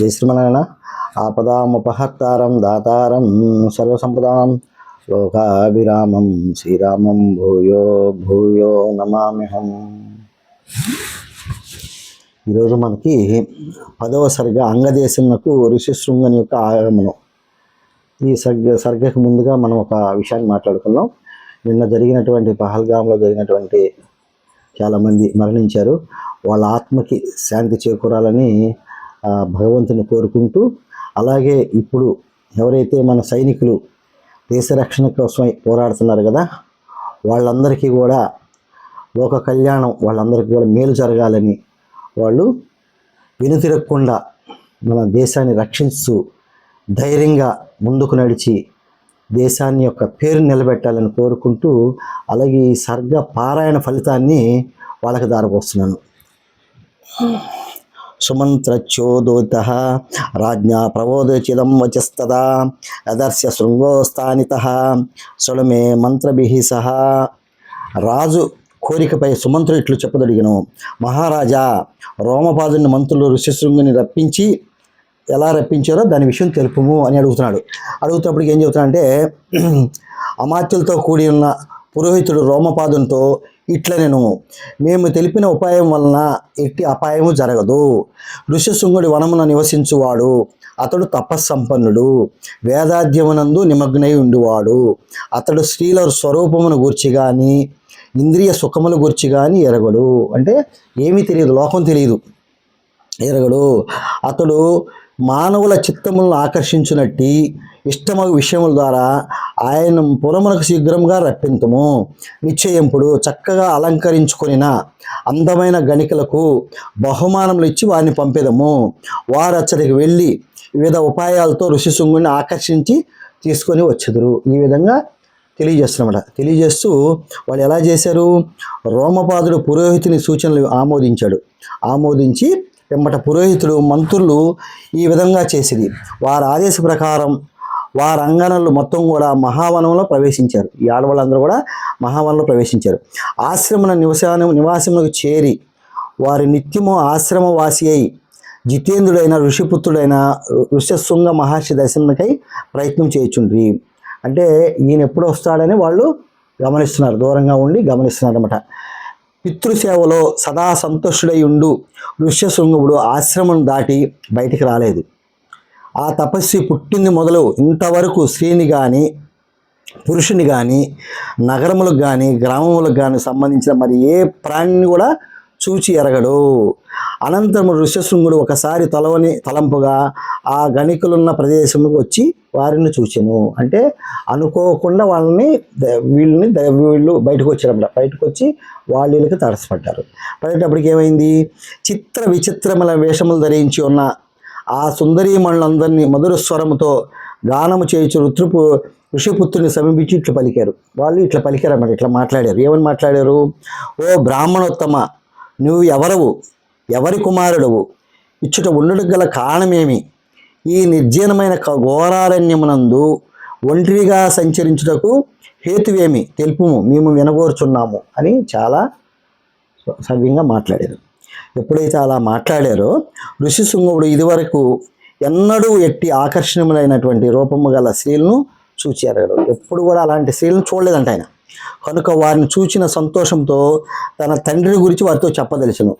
జై శ్రీమనారాయణ ఆపదాముపహర్తారం దాతారం సర్వసంపదాం లోకాభిరామం శ్రీరామం భూయో భూయో నమామ్యహం. ఈరోజు మనకి పదవ సర్గ అంగదేశంకు ఋషిశృంగని యొక్క ఆగమనం. ఈ సర్గ సర్గకు ముందుగా మనం ఒక విషయాన్ని మాట్లాడుకుందాం. నిన్న జరిగినటువంటి పహల్గాంలో జరిగినటువంటి చాలామంది మరణించారు. వాళ్ళ ఆత్మకి శాంతి చేకూరాలని భగవంతుని కోరుకుంటూ అలాగే ఇప్పుడు ఎవరైతే మన సైనికులు దేశ రక్షణ కోసమై పోరాడుతున్నారు కదా వాళ్ళందరికీ కూడా ఒక కళ్యాణం వాళ్ళందరికీ కూడా మేలు జరగాలని వాళ్ళు వెనుతిరగకుండా మన దేశాన్ని రక్షిస్తూ ధైర్యంగా ముందుకు నడిచి దేశాన్ని యొక్క పేరు నిలబెట్టాలని కోరుకుంటూ అలాగే ఈ సర్గ పారాయణ ఫలితాన్ని వాళ్ళకి దారపోస్తున్నాను. సుమంత్రచ్యోదోత రాజ్ఞా ప్రబోధచిదం వచస్తదా అదర్శ్య శృంగోస్థానిత సుళమే మంత్రభి సహ రాజు కోరికపై సుమంత్రుడు ఇట్లు చెప్పదడిగను మహారాజా రోమపాదుని మంత్రులు ఋషిశృంగుని రప్పించి ఎలా రప్పించారో దాని విషయం తెలుపుము అని అడుగుతున్నాడు. అడుగుతున్నప్పటికి ఏం చెబుతున్నాడంటే అమాత్యులతో కూడి ఉన్న పురోహితుడు రోమపాదునితో ఇట్లనెను మేము తెలిపిన ఉపాయం వలన ఎట్టి అపాయము జరగదు. ఋషిశృంగుడి వనమున నివసించువాడు అతడు తపస్సంపన్నుడు వేదాధ్యమునందు నిమగ్నై ఉండువాడు. అతడు స్త్రీల స్వరూపమును గూర్చి కానీ ఇంద్రియ సుఖముల గురించి కానీ ఎరగడు. అంటే ఏమీ తెలియదు లోకం తెలియదు. ఎరగడు. అతడు మానవుల చిత్తములను ఆకర్షించినట్టి ఇష్టమగు విషయముల ద్వారా ఆయన పొలమునకు శీఘ్రంగా రప్పింతము. నిశ్చయింపుడు చక్కగా అలంకరించుకొనిన అందమైన గణికలకు బహుమానములు ఇచ్చి వారిని పంపేదము. వారు అచ్చడికి వెళ్ళి వివిధ ఉపాయాలతో ఋషిశృంగుని ఆకర్షించి తీసుకొని వచ్చెదరు. ఈ విధంగా తెలియజేస్తున్నమాట. తెలియజేస్తూ వాళ్ళు ఎలా చేశారు? రోమపాదుడు పురోహితుని సూచనలు ఆమోదించాడు. ఆమోదించి వెంబట పురోహితుడు మంత్రులు ఈ విధంగా చేసిరి. వారి ఆదేశ ప్రకారం వారి అంగనలు మొత్తం కూడా మహావనంలో ప్రవేశించారు. ఈ ఆడవాళ్ళందరూ కూడా మహావనంలో ప్రవేశించారు. ఆశ్రమణ నివసానం నివాసములకు చేరి వారి నిత్యము ఆశ్రమవాసి అయి జితేంద్రుడైన ఋషిపుత్రుడైన ఋషశృంగ మహర్షి దర్శనకై ప్రయత్నం చేయుచుండ్రి. అంటే ఈయన ఎప్పుడు వస్తాడని వాళ్ళు గమనిస్తున్నారు. దూరంగా ఉండి గమనిస్తున్నారు అనమాట పితృసేవలో సదా సంతుష్టుడై ఉండు. ఋష్యశృంగుడు ఆశ్రమం దాటి బయటికి రాలేదు. ఆ తపస్వి పుట్టింది మొదలు ఇంతవరకు స్త్రీని కానీ పురుషుని కానీ నగరములకు కానీ గ్రామములకు కానీ సంబంధించిన మరి ఏ ప్రాణిని కూడా చూచి ఎరగడు. అనంతరం ఋష్యశృంగుడు ఒకసారి తలవని తలంపుగా ఆ గణికులున్న ప్రదేశంలోకి వచ్చి వారిని చూచెను. అంటే అనుకోకుండా వాళ్ళని వీళ్ళని వీళ్ళు బయటకు వచ్చారన్నమాట బయటకు వచ్చి వాళ్ళు వీళ్ళకి తడసపడ్డారు పడేటప్పటికి ఏమైంది? చిత్ర విచిత్రముల వేషములు ధరించి ఉన్న ఆ సుందరీమణులందరినీ మధుర స్వరముతో గానము చేయించు ఋతృపు ఋషిపుత్రుని సమీపించి ఇట్లా పలికారు. వాళ్ళు ఇట్లా పలికారు అన్నమాట ఇట్లా మాట్లాడారు. ఏమని మాట్లాడారు? ఓ బ్రాహ్మణోత్తమ నువ్వు ఎవరవు? ఎవరి కుమారుడవు? ఇచ్చుట ఉండుటకు గల కారణమేమి? ఈ నిర్జీనమైన ఘోరారణ్యమునందు ఒంటరిగా సంచరించుటకు హేతువేమి? తెలుపుము మేము వినగోరుచున్నాము అని చాలా సవ్యంగా మాట్లాడారు. ఎప్పుడైతే అలా మాట్లాడారో ఋషిశృంగుడు ఇదివరకు ఎన్నడూ ఎట్టి ఆకర్షణీయమైనటువంటి రూపము గల స్త్రీలను చూచారు ఎప్పుడు కూడా అలాంటి స్త్రీలను చూడలేదంట ఆయన. కనుక వారిని చూచిన సంతోషంతో తన తండ్రి గురించి వారితో చెప్పదలిచను.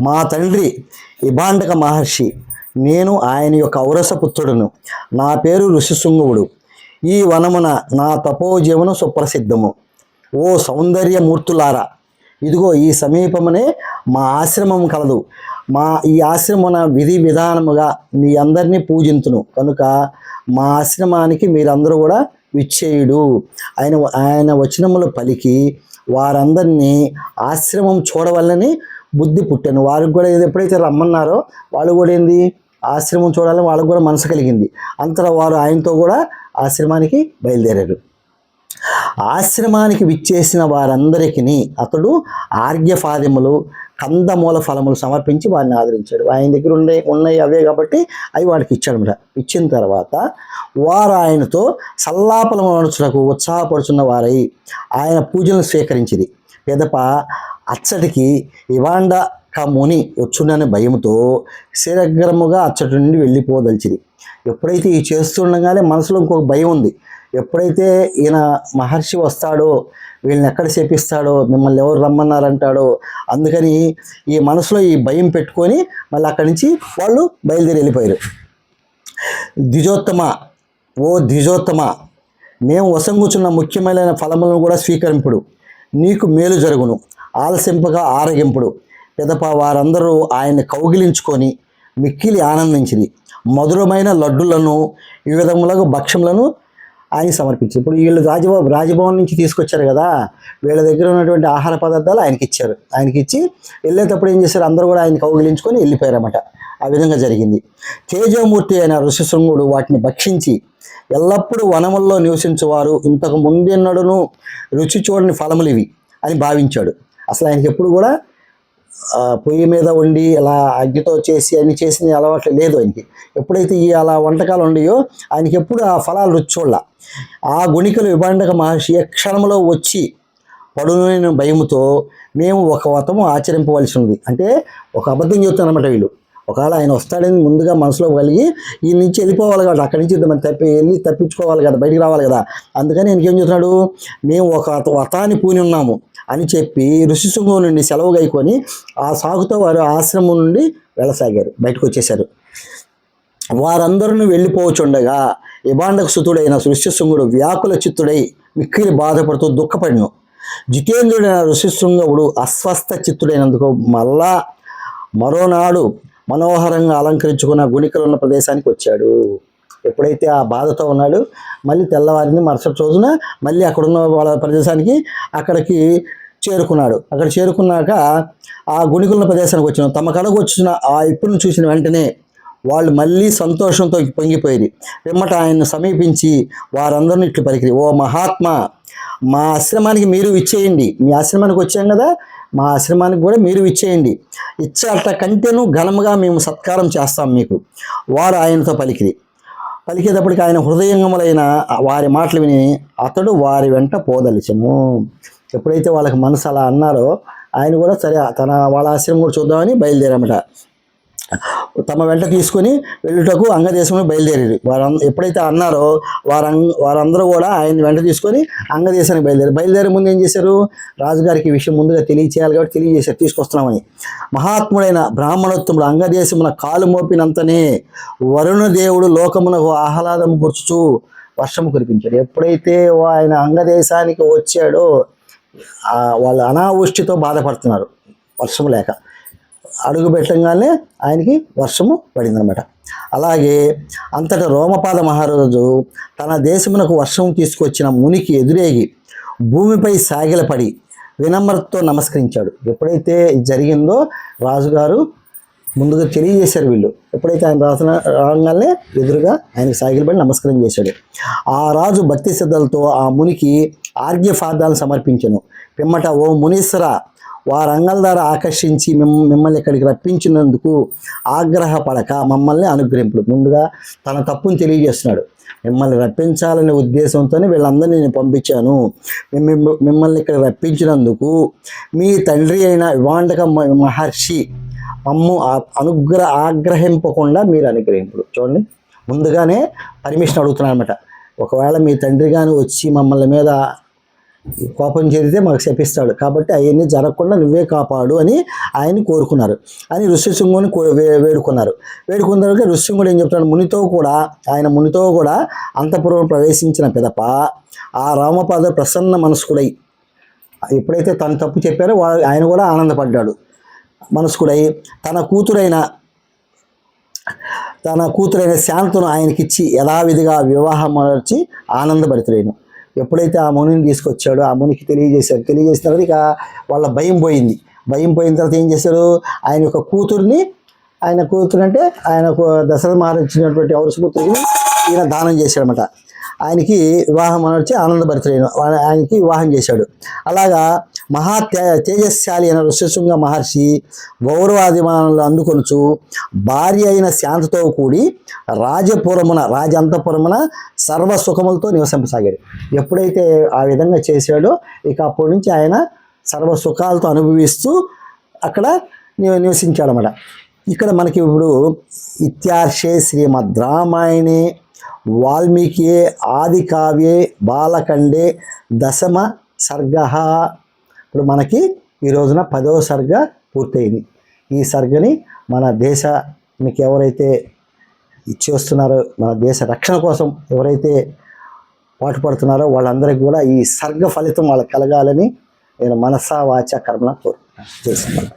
మా తండ్రి ఇబాండక మహర్షి నేను ఆయన యొక్క ఔరసపుత్రుడును నా పేరు ఋషిశృంగువుడు. ఈ వనమున నా తపోజీవనం సుప్రసిద్ధము. ఓ సౌందర్యమూర్తులారా ఇదిగో ఈ సమీపమునే మా ఆశ్రమం కలదు. మా ఈ ఆశ్రమన విధి విధానముగా మీ అందరినీ పూజింతును. కనుక మా ఆశ్రమానికి మీరందరూ కూడా విచ్చేయుడు. ఆయన ఆయన వచనములు పలికి వారందరినీ ఆశ్రమం చూడవల్లని బుద్ధి పుట్టాను. వారికి కూడా ఇది ఎప్పుడైతే రమ్మన్నారో వాళ్ళు కూడా ఏంది? ఆశ్రమం చూడాలని వాళ్ళకు కూడా మనసు కలిగింది. అంతలో వారు ఆయనతో కూడా ఆశ్రమానికి బయలుదేరారు. ఆశ్రమానికి విచ్చేసిన వారందరికీ అతడు ఆర్ఘ్యపాదములు కందమూల ఫలములు సమర్పించి వారిని ఆదరించాడు. ఆయన దగ్గర ఉండే ఉన్నాయి అవే కాబట్టి అవి వాడికి ఇచ్చాడు ఇచ్చిన తర్వాత వారు ఆయనతో సల్లాపలం నడుచులకు ఉత్సాహపడుచున్న వారై ఆయన పూజలను స్వీకరించింది పెదప అచ్చటికి ఇవాండ ముని వచ్చుననే భయంతో శీఘ్రముగా అచ్చటి నుండి వెళ్ళిపోదలిచింది ఎప్పుడైతే ఈ చేస్తుండగానే మనసులో ఇంకొక భయం ఉంది. ఎప్పుడైతే ఈయన మహర్షి వస్తాడో వీళ్ళని ఎక్కడ చేపిస్తాడో మిమ్మల్ని ఎవరు రమ్మన్నారంటాడో అందుకని ఈ మనసులో ఈ భయం పెట్టుకొని మళ్ళీ అక్కడి నుంచి వాళ్ళు బయలుదేరి వెళ్ళిపోయారు. ద్విజోత్తమ ఓ ద్విజోత్తమ మేము వసంగుచున్న ముఖ్యమైన ఫలములను కూడా స్వీకరింపుడు. నీకు మేలు జరుగును. ఆలసింపగా ఆరగింపుడు. పిదప వారందరూ ఆయన్ని కౌగిలించుకొని మిక్కిలి ఆనందించింది మధురమైన లడ్డులను వివిధములకు భక్ష్యములను ఆయన సమర్పించారు. ఇప్పుడు వీళ్ళు రాజభవన్ రాజభవన్ నుంచి తీసుకొచ్చారు కదా వీళ్ళ దగ్గర ఉన్నటువంటి ఆహార పదార్థాలు ఆయనకి ఇచ్చారు. ఆయనకి ఇచ్చి వెళ్ళేటప్పుడు ఏం చేశారు? అందరూ కూడా ఆయన కౌగిలించుకొని వెళ్ళిపోయారన్నమాట. ఆ విధంగా జరిగింది. తేజమూర్తి అయిన ఋషిశృంగుడు వాటిని భక్షించి ఎల్లప్పుడూ వనముల్లో నివసించువారు. ఇంతకు ముందెన్నడను రుచి చూడని ఫలములు ఇవి అని భావించాడు. అసలు ఆయనకి ఎప్పుడు కూడా పొయ్యి మీద వండి అలా అగ్గితో చేసి అన్ని చేసిన అలవాట్లు లేదు ఆయనకి. ఎప్పుడైతే ఈ అలా వంటకాలు ఉండయో ఆయనకి ఎప్పుడు ఆ ఫలాలు రుచి ఆ గుణికలు విభాండక మహర్షి క్షణంలో వచ్చి పడునైన భయముతో మేము ఒక వతము ఆచరింపవలసి ఉంది అంటే ఒక అబద్ధం చెప్తానమాట వీళ్ళు. ఒకవేళ ఆయన వస్తాడని ముందుగా మనసులో కలిగి ఈ నుంచి వెళ్ళిపోవాలి కదా అక్కడి నుంచి మనం తప్పి వెళ్ళి తప్పించుకోవాలి కదా బయటికి రావాలి కదా. అందుకని ఇంకేం చెప్తున్నాడు? మేము ఒక వతాన్ని పూని ఉన్నాము అని చెప్పి ఋషిశృంగం నుండి సెలవు గైకొని ఆ సాగుతో వారు ఆశ్రమం నుండి వెళ్ళసాగారు బయటకు వచ్చేశారు వారందరూ వెళ్ళిపోవచ్చుండగా ఇబాండకు సుతుడైన ఋష్యశృంగుడు వ్యాకుల చిత్తుడై మిక్కిలి బాధపడుతూ దుఃఖపడిను. జితేంద్రుడైన ఋషిశృంగుడు అస్వస్థ చిత్తుడైనందుకు మళ్ళా మరోనాడు మనోహరంగా అలంకరించుకున్న గుణికలు ఉన్న ప్రదేశానికి వచ్చాడు. ఎప్పుడైతే ఆ బాధతో ఉన్నాడు మళ్ళీ తెల్లవారింది మరుసటి రోజున మళ్ళీ అక్కడున్న వాళ్ళ ప్రదేశానికి అక్కడికి చేరుకున్నాడు. అక్కడ చేరుకున్నాక ఆ గుణికుల ప్రదేశానికి వచ్చిన తమ కడకు వచ్చిన ఆ ఇప్పుడును చూసిన వెంటనే వాళ్ళు మళ్ళీ సంతోషంతో పొంగిపోయి పిమ్మట ఆయన్ను సమీపించి వారందరిని ఇట్లు పలికిరి ఓ మహాత్మా మా ఆశ్రమానికి మీరు ఇచ్చేయండి మీ ఆశ్రమానికి వచ్చాం కదా మా ఆశ్రమానికి కూడా మీరు ఇచ్చేయండి. ఇచ్చేంత కంటేను ఘనముగా మేము సత్కారం చేస్తాం మీకు. వారు ఆయనతో పలికిరి. పలికేటప్పటికి ఆయన హృదయంగములైన వారి మాటలు విని అతడు వారి వెంట పోదలిచము. ఎప్పుడైతే వాళ్ళకి మనసు అలా అన్నారో ఆయన కూడా సరే తన వాళ్ళ ఆశ్రమం కూడా చూద్దామని బయలుదేరామట తమ వెంట తీసుకొని వెళ్ళుటకు అంగదేశంలో బయలుదేరారు. వారు ఎప్పుడైతే అన్నారో వారు వారందరూ కూడా ఆయన వెంట తీసుకొని అంగదేశానికి బయలుదేరారు బయలుదేరే ముందు ఏం చేశారు? రాజుగారికి విషయం ముందుగా తెలియచేయాలి కాబట్టి తెలియజేశారు. తీసుకొస్తున్నామని. మహాత్ముడైన బ్రాహ్మణోత్తముడు అంగదేశమున కాలు మోపినంతనే వరుణదేవుడు లోకమునకు ఆహ్లాదం కూర్చుచు వర్షము కురిపించాడు. ఎప్పుడైతే ఆయన అంగదేశానికి వచ్చాడో వాళ్ళు అనావృష్టితో బాధపడుతున్నారు. వర్షం లేక. అడుగు పెట్టంగానే ఆయనకి వర్షము పడిందనమాట అలాగే అంతట రోమపాద మహారాజు తన దేశమునకు వర్షం తీసుకొచ్చిన మునికి ఎదురేగి భూమిపై సాగిలపడి వినమ్రతతో నమస్కరించాడు. ఎప్పుడైతే ఇది జరిగిందో రాజుగారు ముందుగా తెలియజేశారు వీళ్ళు. ఎప్పుడైతే ఆయన రాసిన రాగానే ఎదురుగా ఆయనకు సాగిలపడి నమస్కారం చేశాడు. ఆ రాజు భక్తి శ్రద్ధలతో ఆ మునికి ఆర్ఘ్యఫాదాలను సమర్పించను. పిమ్మట ఓ మునీశ్వర వారంగల ద్వారా ఆకర్షించి మిమ్మ మిమ్మల్ని ఇక్కడికి రప్పించినందుకు ఆగ్రహపడక మమ్మల్ని అనుగ్రహింపుడు. ముందుగా తన తప్పుని తెలియజేస్తున్నాడు. మిమ్మల్ని రప్పించాలనే ఉద్దేశంతోనే వీళ్ళందరినీ నేను పంపించాను. మిమ్మల్ని ఇక్కడ రప్పించినందుకు మీ తండ్రి అయిన వివాండక మహర్షి మమ్ము అనుగ్రహ ఆగ్రహింపకుండా మీరు అనుగ్రహింపుడు. చూడండి. ముందుగానే పర్మిషన్ అడుగుతున్నాను అనమాట ఒకవేళ మీ తండ్రి కానీ వచ్చి మమ్మల్ని మీద కోపం చేరితే మాకు శపిస్తాడు. కాబట్టి అవన్నీ జరగకుండా నువ్వే కాపాడు అని ఆయన్ని కోరుకున్నారు. అని ఋష్యశృంగుని కో- వే- వేడుకున్నారు. వేడుకున్న తర్వాత ఋష్యశృంగుడు ఏం చెప్తాడు మునితో కూడా ఆయన మునితో కూడా అంతఃపురం ప్రవేశించిన పిదప ఆ రామపాద ప్రసన్న మనస్కుడై ఎప్పుడైతే తను తప్పు చెప్పారో వా- ఆయన కూడా ఆనందపడ్డాడు. మనస్కుడై తన కూతురైన తన కూతురైన శాంతను ఆయనకిచ్చి యథావిధిగా వివాహం మార్చి ఆనందపడుతున్నాను ఎప్పుడైతే ఆ మునిని తీసుకొచ్చాడో ఆ మునికి తెలియజేశాడు. తెలియజేసిన తర్వాత ఇక వాళ్ళ భయం పోయింది. భయం పోయిన తర్వాత ఏం చేశారు? ఆయన యొక్క కూతుర్ని ఆయన కూతురు అంటే ఆయన దశరథ మహారాజు ఇచ్చినటువంటి ఔరసపుత్రికి ఈయన దానం చేశాడనమాట ఆయనకి వివాహం అని వచ్చి ఆనందభరితుడైన ఆయనకి వివాహం చేశాడు. అలాగా మహా తే తేజస్శాలి అయిన ఋషశృంగ మహర్షి గౌరవాభిమానులు అందుకొనుచు భార్య అయిన శాంతతో కూడి రాజపురమున రాజంతపురమున సర్వ సుఖములతో నివసింపసాగాడు. ఎప్పుడైతే ఆ విధంగా చేశాడో ఇక అప్పటి నుంచి ఆయన సర్వ సుఖాలతో అనుభవిస్తూ అక్కడ ని- నివసించాడన్నమాట. ఇక్కడ మనకి ఇప్పుడు ఇత్యార్షే శ్రీమద్ రామాయణే వాల్మీకి ఆది కావ్యే బాలకండే దశమ సర్గ ఇప్పుడు మనకి ఈ రోజున పదవ సర్గ పూర్తయింది. ఈ సర్గని మన దేశానికి ఎవరైతే చేస్తున్నారో మన దేశ రక్షణ కోసం ఎవరైతే పాటుపడుతున్నారో వాళ్ళందరికీ కూడా ఈ సర్గ ఫలితం వాళ్ళకి కలగాలని నేను మనసా వాచ కర్మన కోరుకుంటున్నాను. చేస్తున్నాను